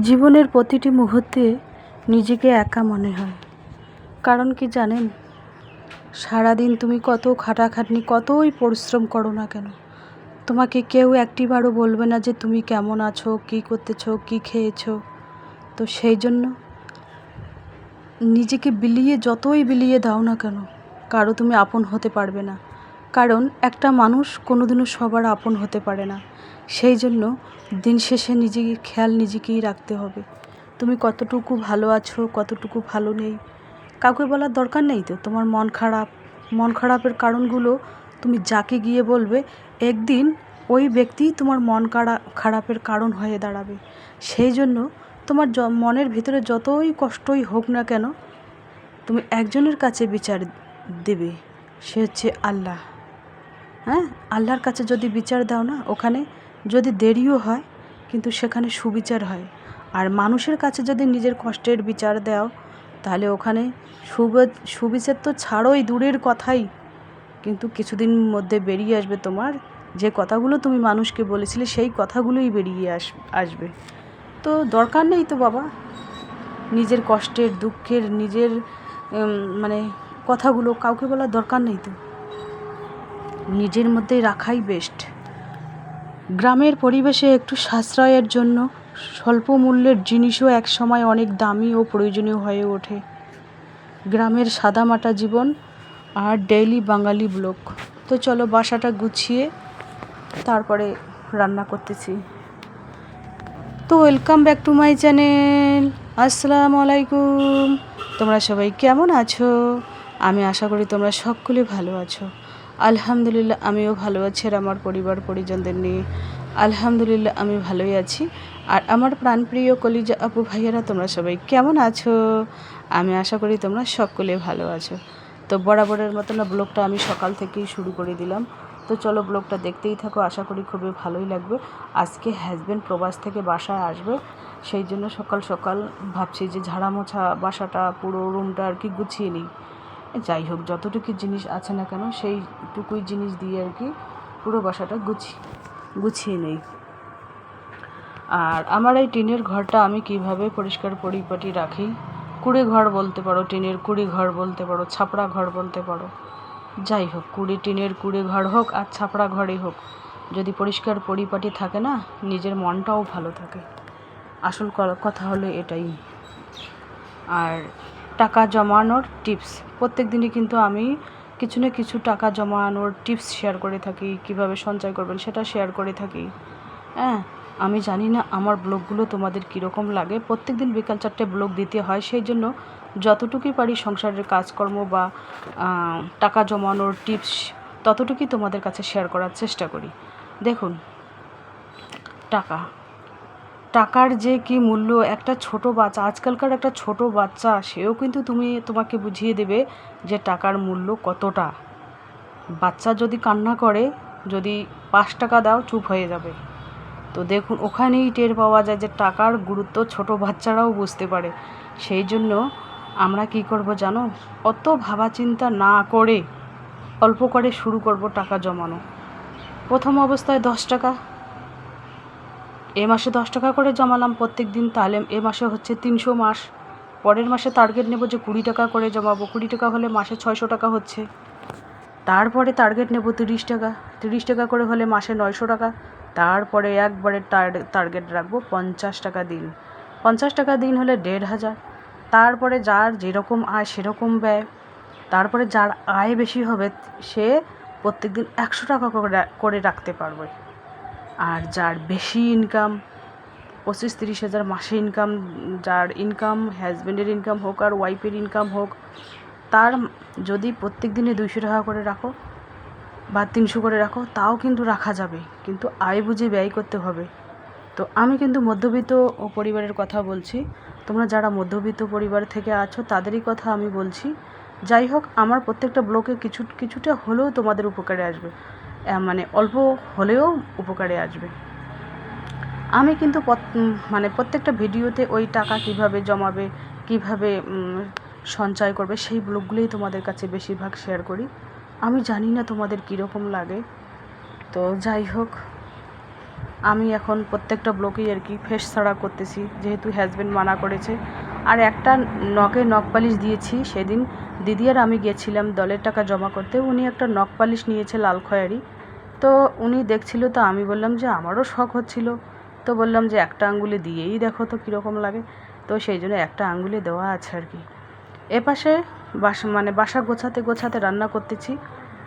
জীবনের প্রতিটি মুহূর্তে নিজেকে একা মনে হয়। কারণ কি জানেন? সারাদিন তুমি কত খাটাখাটনি, কতই পরিশ্রম করো না কেন? তোমাকে কেউ একটিবারও বলবে না যে তুমি কেমন আছো, কী করতেছো, কী খেয়েছো। তো সেই জন্য নিজেকে বিলিয়ে, যতই বিলিয়ে দাও না কেন, কারও তুমি আপন হতে পারবে না। কারণ একটা মানুষ কোনোদিনও সবার আপন হতে পারে না। সেই জন্য দিন শেষে নিজেকে খেয়াল নিজেকেই রাখতে হবে। তুমি কতটুকু ভালো আছো, কতটুকু ভালো নেই? কাউকে বলার দরকার নেই তো? তোমার মন খারাপ। মন খারাপের কারণগুলো তুমি যাকে গিয়ে বলবে, একদিন ওই ব্যক্তি তোমার মন খারাপ খারাপের কারণ হয়ে দাঁড়াবে। সেই জন্য তোমার মনের ভিতরে যতই কষ্টই হোক না কেন, তুমি একজনের কাছে বিচার দেবে। সে হচ্ছে আল্লাহ। হ্যাঁ? আল্লাহর কাছে যদি বিচার দাও না, ওখানে যদি দেরিও হয়, কিন্তু সেখানে সুবিচার হয়। আর মানুষের কাছে যদি নিজের কষ্টের বিচার দাও, তাহলে ওখানে সুব, সুবিচার তো ছাড়োই, দূরের কথাই। কিন্তু কিছুদিন মধ্যে বেরিয়ে আসবে তোমার। যে কথাগুলো তুমি মানুষকে বলেছিলে, সেই কথাগুলোই বেরিয়ে আস, আসবে। তো দরকার নেই তো বাবা। নিজের কষ্টের, দুঃখের, নিজের মানে কথাগুলো কাউকে বলার দরকার নেই তো। নিজের মধ্যেই রাখাই বেস্ট গ্রামের পরিবেশে একটু সাশ্রয়ের জন্য স্বল্প মূল্যের জিনিসও একসময় অনেক দামি ও প্রয়োজনীয় হয়ে ওঠে। গ্রামের সাদামাটা জীবন আর ডেইলি বাঙালি ব্লক। তো চলো বাসাটা গুছিয়ে তারপরে রান্না করতেছি। তো welcome back to my channel আসসালামু আলাইকুম। তোমরা সবাই কেমন আছো? আমি আশা করি তোমরা সকলে ভালো আছো। আলহামদুলিল্লাহ, আমিও ভালো আছি আর আমার পরিবার পরিজনদের নিয়ে। আলহামদুলিল্লাহ, আমি ভালোই আছি। আর আমার প্রাণপ্রিয় কলিজা আপু ভাইয়েরা, তোমরা সবাই কেমন আছো? আমি আশা করি তোমরা সকলে ভালো আছো। তো বরাবরের মতো না ব্লগটা আমি সকাল থেকেই শুরু করে দিলাম। তো চলো ব্লগটা দেখতেই থাকো, আশা করি খুবই ভালোই লাগবে। আজকে হাজব্যান্ড প্রবাস থেকে বাসায় আসবে, সেই জন্য সকাল সকাল ভাবছি যে ঝাড়া মোছা বাসাটা পুরো রুমটা আর কি গুছিয়ে নিই। যাই হোক, যতটুকু জিনিস আছে না কেন, সেইটুকুই জিনিস দিয়ে আর কি পুরো বাসাটা গুছিয়ে গুছিয়ে নেই। আর আমার এই টিনের ঘরটা আমি কীভাবে পরিষ্কার পরিপাটি রাখি? কুড়ে ঘর বলতে পারো, টিনের কুড়ি ঘর বলতে পারো, ছাপড়া ঘর বলতে পারো। যাই হোক, কুড়ি টিনের কুড়ে ঘর হোক আর ছাপড়া ঘরই হোক, যদি পরিষ্কার পরিপাটি থাকে না, নিজের মনটাও ভালো থাকে। আসল কথা হলো এটাই। আর টাকা জমানোর টিপস। প্রত্যেক দিনই কিন্তু আমি কিছু না কিছু টাকা জমানোর টিপস শেয়ার করে থাকি, কীভাবে সঞ্চয় করবেন সেটা শেয়ার করে থাকি। হ্যাঁ আমি জানি না আমার ব্লগগুলো তোমাদের কীরকম লাগে। প্রত্যেক দিন বিকাল চারটে ব্লগ দিতে হয়, সেই জন্য যতটুকুই পারি সংসারের কাজকর্ম বা টাকা জমানোর টিপস ততটুকুই তোমাদের কাছে শেয়ার করার চেষ্টা করি। দেখুন, টাকা। টাকার যে কি মূল্য, একটা ছোট বাচ্চা, আজকালকার একটা ছোট বাচ্চা, সেও কিন্তু তুমি, তোমাকে বুঝিয়ে দেবে যে টাকার মূল্য কতটা। বাচ্চা যদি কান্না করে, যদি পাঁচ টাকা দাও, চুপ হয়ে যাবে। তো দেখুন, ওখানেই টের পাওয়া যায় যে টাকার গুরুত্ব ছোট বাচ্চারাও বুঝতে পারে। সেই জন্য আমরা কি করব জানো? অত ভাবা চিন্তা না করে অল্প করে শুরু করব টাকা জমানো। প্রথম অবস্থায় দশ টাকা এ মাসে দশ টাকা করে জমালাম প্রত্যেক দিন তাহলে এ মাসে হচ্ছে তিনশো মাস। পরের মাসে টার্গেট নেব যে কুড়ি টাকা করে জমাবো। কুড়ি টাকা হলে মাসে ছয়শো টাকা হচ্ছে। তারপরে টার্গেট নেব তিরিশ টাকা। তিরিশ টাকা করে হলে মাসে নয়শো টাকা। তারপরে একবারে টার্গেট রাখব পঞ্চাশ টাকা দিন। পঞ্চাশ টাকা দিন হলে দেড় হাজার। তারপরে যার যেরকম আয় সেরকম ব্যয়। তারপরে যার আয় বেশি হবে সে প্রত্যেক দিন একশো টাকা করে করে রাখতে পারবে। আর যার বেশি ইনকাম পঁচিশ তিরিশ হাজার মাসে ইনকাম যার ইনকাম হাজব্যান্ডের ইনকাম হোক আর ওয়াইফের ইনকাম হোক, তার যদি প্রত্যেক দিনে দুইশো টাকা করে রাখো বা তিনশো করে রাখো, তাও কিন্তু রাখা যাবে। কিন্তু আয় বুঝে ব্যয় করতে হবে। তো আমি কিন্তু মধ্যবিত্ত পরিবারের কথা বলছি। তোমরা যারা মধ্যবিত্ত পরিবার থেকে আছো, তাদেরই কথা আমি বলছি। যাই হোক, আমার প্রত্যেকটা ব্লকে কিছু, কিছুটা হলেও তোমাদের উপকারে আসবে। মানে অল্প হলেও উপকারে আসবে। আমি কিন্তু মানে প্রত্যেকটা ভিডিওতে ওই টাকা কীভাবে জমাবে, কীভাবে সঞ্চয় করবে, সেই ব্লগগুলোই তোমাদের কাছে বেশিরভাগ শেয়ার করি। আমি জানি না তোমাদের কীরকম লাগে। তো যাই হোক, আমি এখন প্রত্যেকটা ব্লকেই আর কি ফেস ছাড়া করতেছি, যেহেতু হাজব্যান্ড মানা করেছে। আর একটা নখে নখ পালিশ দিয়েছি সেদিন। দিদি আর আমি গেছিলাম দলের টাকা জমা করতে। উনি একটা নখ পালিশ নিয়েছে লাল খয়েরি। তো উনি দেখছিল, তো আমি বললাম যে আমারও শখ হচ্ছিল। তো বললাম যে একটা আঙ্গুলে দিয়েই দেখো তো কীরকম লাগে। তো সেই জন্য একটা আঙ্গুলে দেওয়া আছে আর কি। এপাশে বাসা মানে বাসা গোছাতে গোছাতে রান্না করতেছি,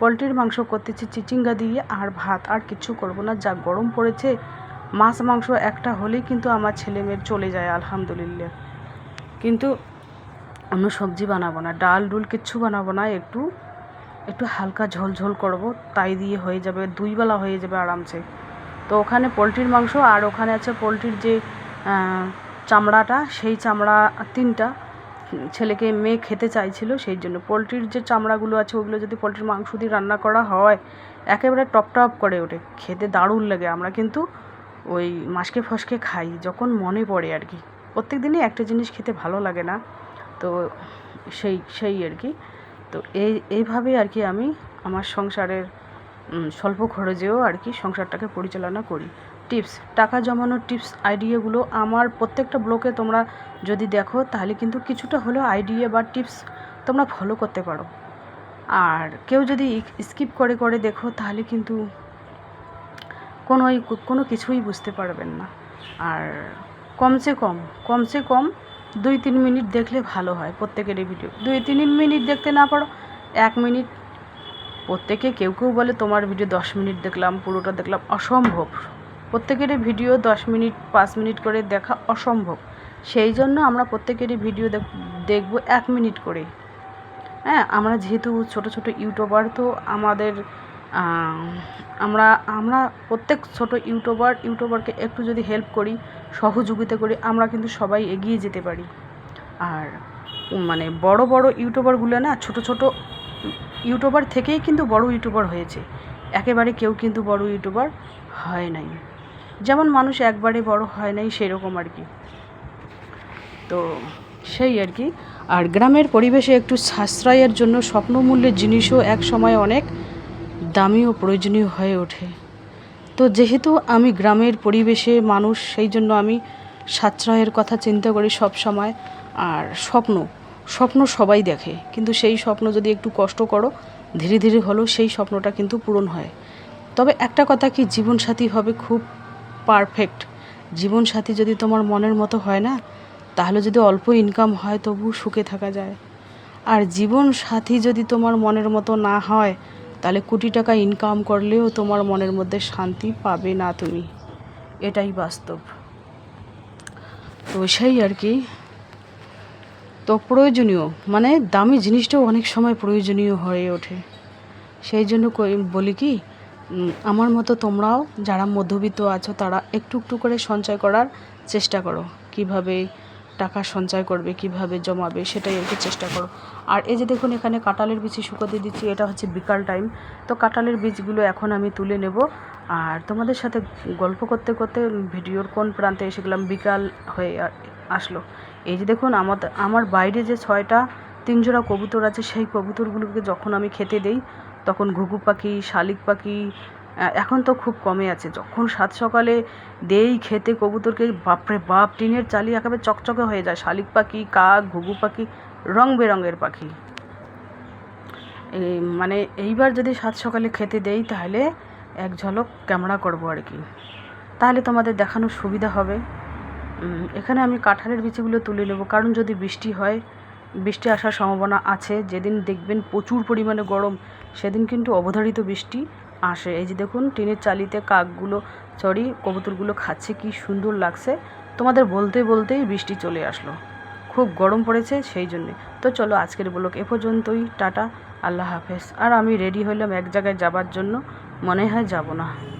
পোলট্রির মাংস করতেছি, চিচিঙ্গা দিয়ে আর ভাত আর কিছু করব না, যা গরম পড়েছে। মাছ মাংস একটা হলেই কিন্তু আমার ছেলে মেয়ের চলে যায়, আলহামদুলিল্লাহ। কিন্তু অন্য সবজি বানাবো না, ডাল ডুল কিচ্ছু বানাবো না, একটু একটু হালকা ঝোল ঝোল করব, তাই দিয়ে হয়ে যাবে দুই বেলা হয়ে যাবে আরামসে। তো ওখানে পোলট্রির মাংস, আর ওখানে আছে পোলট্রির যে চামড়াটা, সেই চামড়া তিনটা, ছেলেকে মেয়ে খেতে চাইছিল, সেই জন্য। পোলট্রির যে চামড়াগুলো আছে, ওগুলো যদি পোলট্রির মাংস দিয়ে রান্না করা হয়, একেবারে টপ টপ করে ওঠে। খেতে দারুণ লাগে, আমরা কিন্তু ওই মাসকে ফসকে খাই, যখন মনে পড়ে আর কি। প্রত্যেক দিনই একটা জিনিস খেতে ভালো লাগে না, তো সেই সেই আর কি। তো এই এইভাবে আর কি আমি আমার সংসারের স্বল্প খরচেও আর কি সংসারটাকে পরিচালনা করি। টিপস, টাকা জমানোর টিপস, আইডিয়াগুলো আমার প্রত্যেকটা ব্লকে তোমরা যদি দেখো, তাহলে কিন্তু কিছুটা হলেও আইডিয়া বা টিপস তোমরা ফলো করতে পারো। আর কেউ যদি স্কিপ করে করে দেখো, তাহলে কিন্তু কোনোই, কোনো কিছুই বুঝতে পারবেন না। আর কমসে কম কমসে কম দুই তিন মিনিট দেখলে ভালো হয় প্রত্যেকেরই ভিডিও দুই তিন মিনিট দেখতে না পারো, এক মিনিট। প্রত্যেকে কেউ কেউ বলে, তোমার ভিডিও দশ মিনিট দেখলাম, পুরোটা দেখলাম। অসম্ভব। প্রত্যেকেরই ভিডিও দশ মিনিট, পাঁচ মিনিট করে দেখা অসম্ভব। সেই জন্য আমরা প্রত্যেকেরই ভিডিও দেখব এক মিনিট করে হ্যাঁ আমরা যেহেতু ছোট ছোট ইউটিউবার তো আমাদের আমরা আমরা প্রত্যেক ছোট ইউটিউবার ইউটিউবারকে একটু যদি হেল্প করি সহযোগিতা করে আমরা কিন্তু সবাই এগিয়ে যেতে পারি। আর মানে বড় বড় ইউটিউবারগুলো না, ছোট ছোট ইউটিউবার থেকেই কিন্তু বড় ইউটিউবার হয়েছে। একেবারে কেউ কিন্তু বড় ইউটিউবার হয় নাই। যেমন মানুষ একবারে বড় হয় নাই সেরকম আর কি। তো সেই আর কি। আর গ্রামের পরিবেশে একটু সাশ্রয়ের জন্য স্বপ্নমূল্যের জিনিসও এক সময় অনেক দামি ও প্রয়োজনীয় হয়ে ওঠে। তো যেহেতু আমি গ্রামের পরিবেশে মানুষ, সেই জন্য আমি সাশ্রয়ের কথা চিন্তা করি সব সময়। আর স্বপ্ন স্বপ্ন সবাই দেখে। কিন্তু সেই স্বপ্ন যদি একটু কষ্ট করো, ধীরে ধীরে হলেও সেই স্বপ্নটা কিন্তু পূরণ হয়। তবে একটা কথা কি, জীবনসাথী হবে খুব পারফেক্ট জীবনসাথী যদি তোমার মনের মতো হয় না, তাহলে যদি অল্প ইনকাম হয় তবু সুখে থাকা যায়। আর জীবন সাথী যদি তোমার মনের মতো না হয় তাহলে কোটি টাকা ইনকাম করলেও তোমার মনের মধ্যে শান্তি পাবে না তুমি। এটাই বাস্তব। তো সেই আর কি। তো প্রয়োজনীয় মানে দামি জিনিসটাও অনেক সময় প্রয়োজনীয় হয়ে ওঠে। সেই জন্য বলি কি আমার মতো তোমরাও যারা মধ্যবিত্ত আছো, তারা একটু একটু করে সঞ্চয় করার চেষ্টা করো। কীভাবে টাকা সঞ্চয় করবে, কীভাবে জমাবে সেটাই কি চেষ্টা করো। আর এই যে দেখুন, এখানে কাঁঠালের বীজ শুকোতে দিচ্ছি, এটা হচ্ছে বিকাল টাইম তো কাঁঠালের বীজগুলো এখন আমি তুলে নেব। আর তোমাদের সাথে গল্প করতে করতে ভিডিওর কোন প্রান্তে এসে গেলাম, বিকাল হয়ে আসলো। এই যে দেখুন আমার আমার বাইরে যে ছয়টা তিনজোড়া কবুতর আছে, সেই কবুতরগুলোকে যখন আমি খেতে দেই, তখন ঘুঘু পাখি, শালিক পাখি এখন তো খুব কমে আছে। যখন সাত সকালে দেই খেতে কবুতরকে, বাপরে বাপ, টিনের চালি একেবারে চকচকে হয়ে যায়। শালিক পাখি, কাক, ঘুঘু পাখি, রং বেরঙের পাখি। মানে এইবার যদি সাত সকালে খেতে দেই, তাহলে এক ঝলক ক্যামেরা করব আর কি। তাহলে তোমাদের দেখানোর সুবিধা হবে। এখানে আমি কাঁঠালের বিচিগুলো তুলে নেব। কারণ যদি বৃষ্টি হয়, বৃষ্টি আসার সম্ভাবনা আছে। যেদিন দেখবেন প্রচুর পরিমাণে গরম, সেদিন কিন্তু অবধারিত বৃষ্টি। আসে। এই যে দেখুন, টিনের চালিতে কাকগুলো সরি কবুতরগুলো খাচ্ছে, কি সুন্দর লাগছে। তোমাদের বলতে বলতেই বৃষ্টি চলে আসলো। খুব গরম পড়েছে সেই জন্যে। তো চলো আজকের ব্লগ এ পর্যন্তই। টাটা, আল্লাহ হাফেজ। আর আমি রেডি হইলাম এক জায়গায় যাবার জন্য। মনে হয় যাব না।